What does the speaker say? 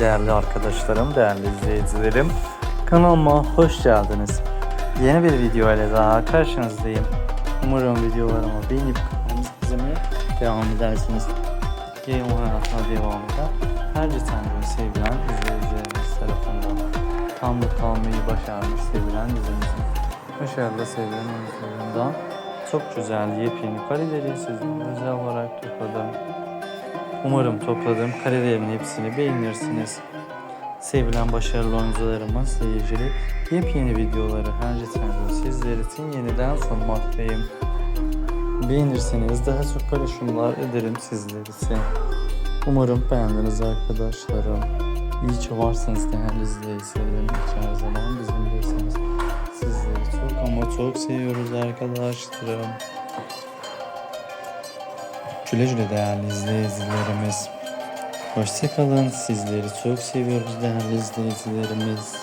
değerli arkadaşlarım, değerli izleyicilerim. Kanalıma hoş geldiniz. Yeni bir video ile daha karşınızdayım. Umarım videolarımı beğenip kanalımı izlemeye devam edersiniz. Game hayatına devam eder. Her tane sevilen izleyicilerimiz tarafından tam kalmayı başarmış sevilen dizimizin başarılı sevilen oyuncularından çok güzel yepyeni kareleri sizlere özel olarak. Umarım topladığım karelerin hepsini beğenirsiniz. Sevilen başarılı oyuncularımız ilgili yepyeni videoları her zaman sizler için yeniden sunmaktayım. Beğenirseniz daha çok paylaşımlar ederim sizler için. Umarım beğendiniz arkadaşlarım. İyi ki varsınız değerli izleyicilerim. Her zaman bizimlesiniz. Sizleri çok ama çok seviyoruz arkadaşlarım. Güle güle değerli izleyicilerimiz. Hoşçakalın. Sizleri çok seviyoruz değerli izleyicilerimiz.